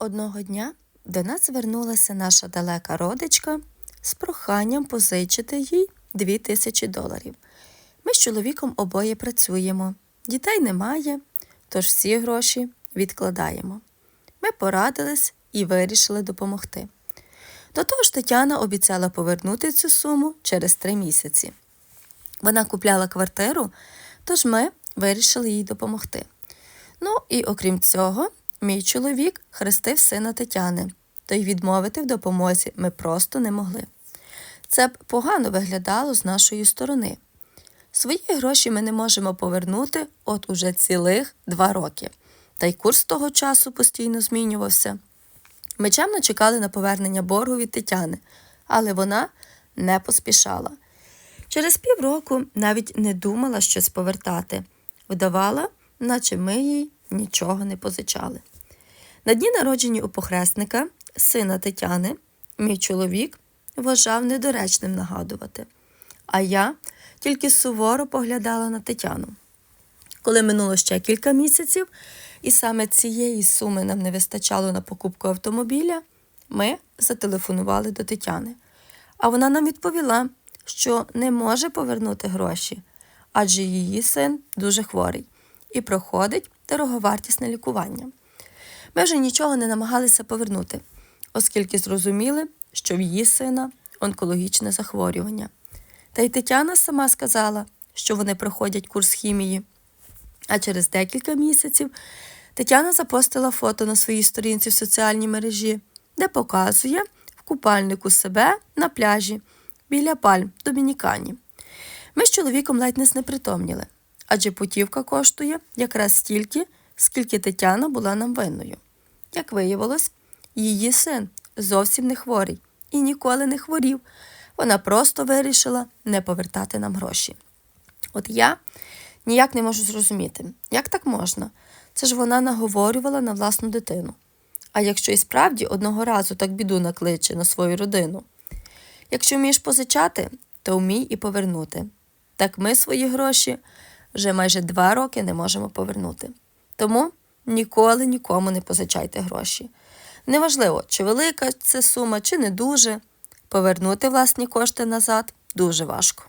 Одного дня до нас звернулася наша далека родичка з проханням позичити їй дві тисячі доларів. Ми з чоловіком обоє працюємо, дітей немає, тож всі гроші відкладаємо. Ми порадились і вирішили допомогти. До того ж, Тетяна обіцяла повернути цю суму через три місяці. Вона купляла квартиру, тож ми вирішили їй допомогти. Ну і окрім цього, мій чоловік хрестив сина Тетяни, то й відмовити в допомозі ми просто не могли. Це б погано виглядало з нашої сторони. Свої гроші ми не можемо повернути от уже цілих два роки. Та й курс того часу постійно змінювався. Ми чемно чекали на повернення боргу від Тетяни, але вона не поспішала. Через півроку навіть не думала щось повертати, вдавала, наче ми їй нічого не позичали. На дні народження у похресника, сина Тетяни, мій чоловік вважав недоречним нагадувати, а я тільки суворо поглядала на Тетяну. Коли минуло ще кілька місяців, і саме цієї суми нам не вистачало на покупку автомобіля, ми зателефонували до Тетяни. А вона нам відповіла, що не може повернути гроші, адже її син дуже хворий і проходить дороговартісне лікування. Ми вже нічого не намагалися повернути, оскільки зрозуміли, що в її сина онкологічне захворювання. Та й Тетяна сама сказала, що вони проходять курс хімії. А через декілька місяців Тетяна запостила фото на своїй сторінці в соціальній мережі, де показує в купальнику себе на пляжі біля пальм Домінікані. Ми з чоловіком ледь не знепритомніли, адже путівка коштує якраз стільки, скільки Тетяна була нам винною. Як виявилось, її син зовсім не хворий і ніколи не хворів. Вона просто вирішила не повертати нам гроші. От я ніяк не можу зрозуміти, як так можна? Це ж вона наговорювала на власну дитину. А якщо і справді одного разу так біду накличе на свою родину. Якщо вмієш позичати, то вмій і повернути. Так ми свої гроші вже майже два роки не можемо повернути. Тому ніколи нікому не позичайте гроші. Неважливо, чи велика це сума, чи не дуже. Повернути власні кошти назад дуже важко.